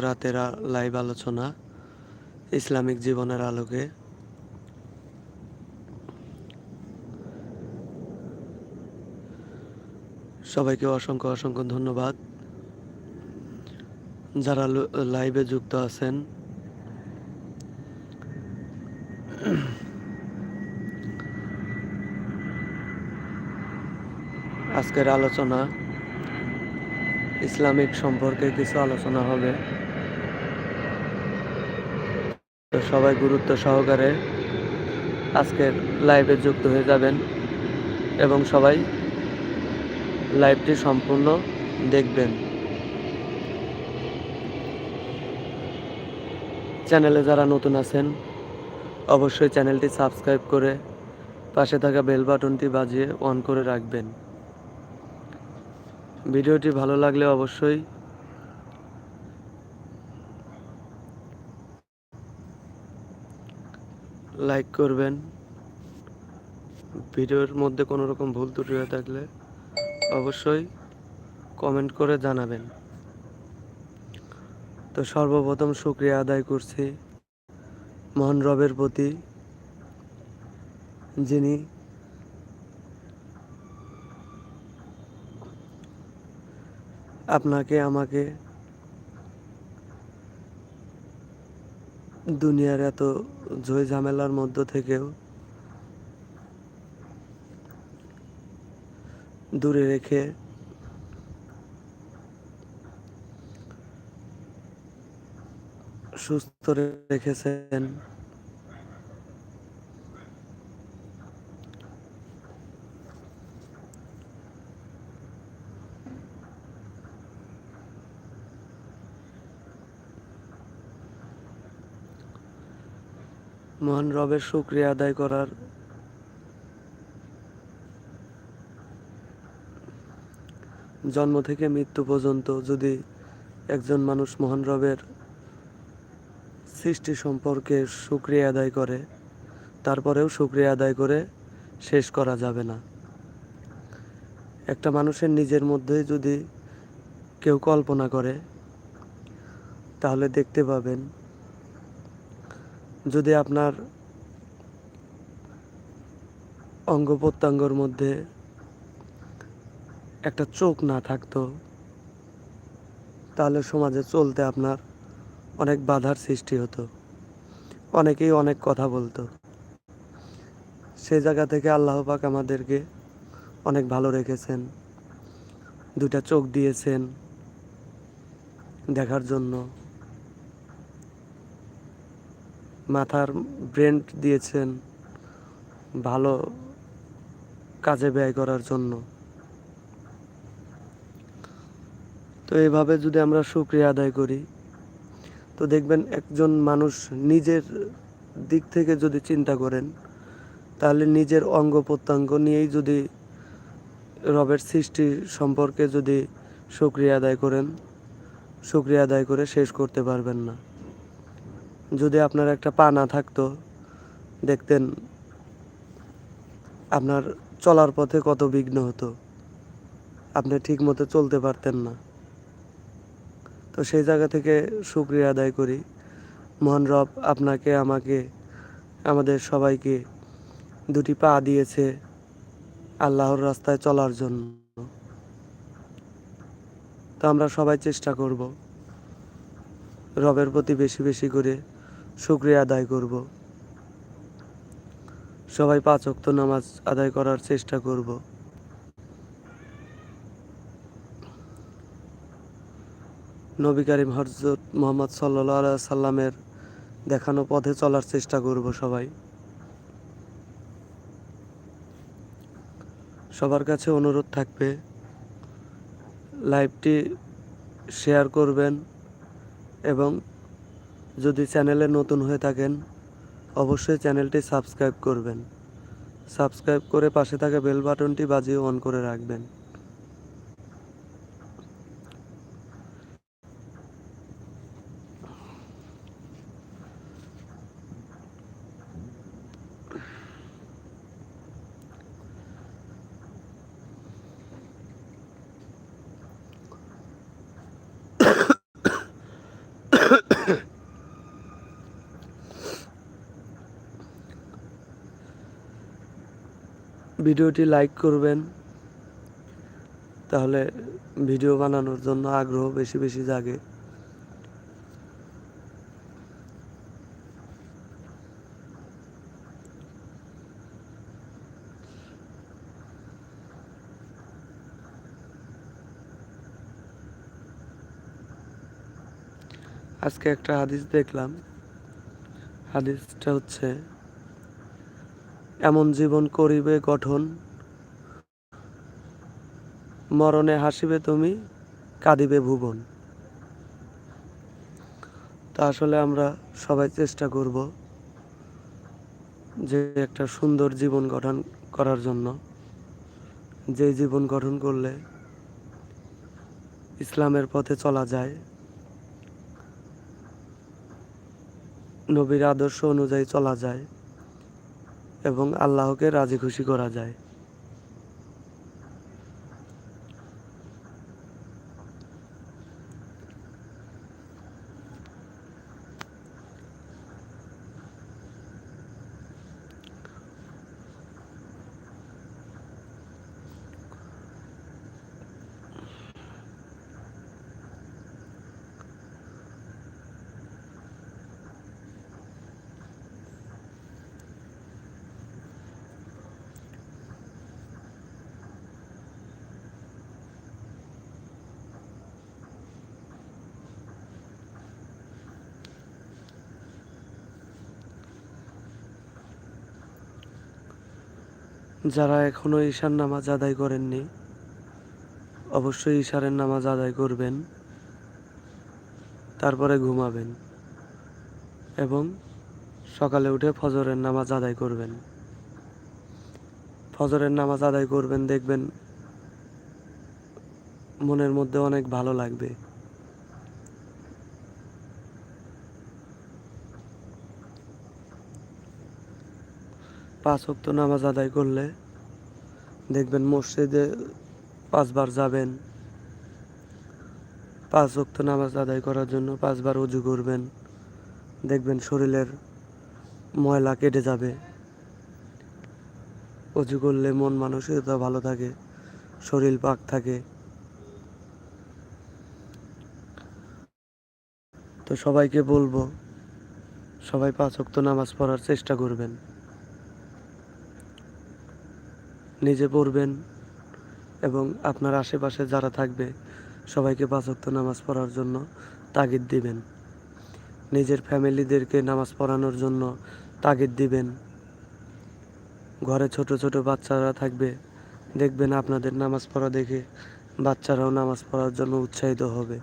রাতের লাইভ আলোচনা, ইসলামিক জীবনের আলোকে। সবাইকে অসংখ্য অসংখ্য ধন্যবাদ। যারা লাইভে যুক্ত আছেন, আজকের আলোচনা ইসলামিক সম্পর্কে কিছু আলোচনা হবে। তো সবাই গুরুত্ব সহকারে আজকের লাইভে যুক্ত হয়ে যাবেন এবং সবাই লাইভটি সম্পূর্ণ দেখবেন। চ্যানেলে যারা নতুন আছেন, অবশ্যই চ্যানেলটি সাবস্ক্রাইব করে পাশে থাকা বেল বাটনটি বাজিয়ে অন করে রাখবেন। ভিডিওটি ভালো লাগলে অবশ্যই লাইক করবেন। ভিডিওর মধ্যে কোনো রকম ভুল ত্রুটি হয়ে থাকলে অবশ্যই কমেন্ট করে জানাবেন। তো সর্বপ্রথম শুক্রিয়া আদায় করছি মহান রবের প্রতি, যিনি আপনাকে, আমাকে দুনিয়ার এত জয় ঝামেলার মধ্য থেকেও দূরে রেখে সুস্থ রেখেছেন। মহান রবের শুক্রিয়া আদায় করার। জন্ম থেকে মৃত্যু পর্যন্ত যদি একজন মানুষ মহান রবের সৃষ্টি সম্পর্কে শুক্রিয়া আদায় করে, তারপরেও শুক্রিয়া আদায় করে শেষ করা যাবে না। একটা মানুষের নিজের মধ্যেই যদি কেউ কল্পনা করে, তাহলে দেখতে পাবেন যদি আপনার অঙ্গ প্রত্যঙ্গর মধ্যে একটা চোখ না থাকতো, তাহলে সমাজে চলতে আপনার অনেক বাধার সৃষ্টি হতো। অনেকেই অনেক কথা বলতো। সে জায়গা থেকে আল্লাহ পাক আমাদেরকে অনেক ভালো রেখেছেন। দুটা চোখ দিয়েছেন দেখার জন্য। মাথার ব্রেন দিয়েছেন ভালো কাজে ব্যয় করার জন্য। তো এইভাবে যদি আমরা সুক্রিয়া আদায় করি, তো দেখবেন একজন মানুষ নিজের দিক থেকে যদি চিন্তা করেন, তাহলে নিজের অঙ্গ প্রত্যঙ্গ নিয়েই যদি রবের সৃষ্টি সম্পর্কে যদি সুক্রিয়া আদায় করেন, সুক্রিয়া আদায় করে শেষ করতে পারবেন না। যদি আপনার একটা পা না থাকতো, দেখতেন আপনার চলার পথে কত বিঘ্ন হতো। আপনি ঠিক মতো চলতে পারতেন না। তো সেই জায়গা থেকে শুক্রিয়া আদায় করি। মহান রব আপনাকে, আমাকে, আমাদের সবাইকে দুটি পা দিয়েছে আল্লাহর রাস্তায় চলার জন্য। তো আমরা সবাই চেষ্টা করব রবের প্রতি বেশি বেশি করে শুক্রিয়া আদায় করব। সবাই পাঁচ ওয়াক্ত নামাজ আদায় করার চেষ্টা করব। নবী করিম হরজত মোহাম্মদ সাল্লাহ সাল্লামের দেখানো পথে চলার চেষ্টা করব সবাই। সবার কাছে অনুরোধ থাকবে, লাইভটি শেয়ার করবেন এবং যদি চ্যানেলে নতুন হয়ে থাকেন, অবশ্যই চ্যানেলটি সাবস্ক্রাইব করবেন। সাবস্ক্রাইব করে পাশে থাকা বেল বাটনটি বাজিয়ে অন করে রাখবেন। ভিডিওটি লাইক করবেন। তাহলে ভিডিও বানানোর জন্য আগ্রহ বেশি বেশি জাগে। আজকে একটা হাদিস দেখলাম। হাদিসটা হচ্ছে এমন জীবন করিবে গঠন। মরণে হাসিবে তুমি, কাঁদিবে ভুবন। তা আসলে আমরা সবাই চেষ্টা করব যে একটা সুন্দর জীবন গঠন করার জন্য। যে জীবন গঠন করলে ইসলামের পথে চলা যায়। নবীর আদর্শ অনুযায়ী চলা যায়। এবং আল্লাহকে রাজি খুশি করা যায়। যারা এখনও ঈশার নামাজ আদায় করেননি, অবশ্যই ঈশারের নামাজ আদায় করবেন, তারপরে ঘুমাবেন এবং সকালে উঠে ফজরের নামাজ আদায় করবেন। ফজরের নামাজ আদায় করবেন, দেখবেন মনের মধ্যে অনেক ভালো লাগবে। পাঁচ ওয়াক্ত নামাজ আদায় করলে দেখবেন মসজিদে পাঁচবার যাবেন। পাঁচ ওয়াক্ত নামাজ আদায় করার জন্য পাঁচবার উজু করবেন। দেখবেন শরীরের ময়লা কেটে যাবে। উজু করলে মন মানসিকতা ভালো থাকে, শরীর পাক থাকে। তো সবাইকে বলব, সবাই পাঁচ ওয়াক্ত নামাজ পড়ার চেষ্টা করবেন। নিজে পড়বেন এবং আপনার আশেপাশে যারা থাকবে, সবাইকে পাঁচক্ত নামাজ পড়ার জন্য তাগিদ দিবেন। নিজের ফ্যামিলিদেরকে নামাজ পড়ানোর জন্য তাগিদ দিবেন। ঘরে ছোট ছোট বাচ্চারা থাকবে, দেখবেন আপনাদের নামাজ পড়া দেখে বাচ্চারাও নামাজ পড়ার জন্য উৎসাহিত হবে।